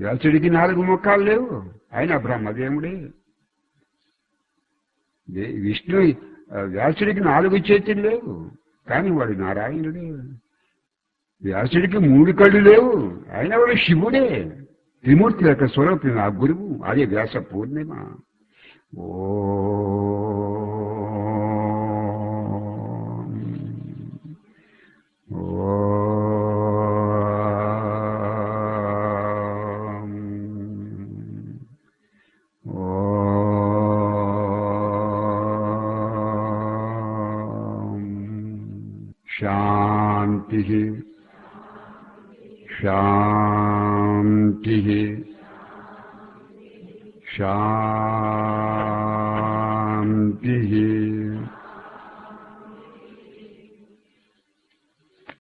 వ్యాసుడికి నాలుగు ముఖాలు లేవు. ఆయన బ్రహ్మదేవుడే. విష్ణు వ్యాసుడికి నాలుగు చేతులు లేవు. కానీ వాడు నారాయణుడే. వ్యాసుడికి మూడు కళ్ళు లేవు. ఆయన వాడు శివుడే. త్రిమూర్తి యొక్క స్వరూపం ఆ గురువు. అదే వ్యాస పూర్ణిమ. ఓ शांति। शांति। शांति।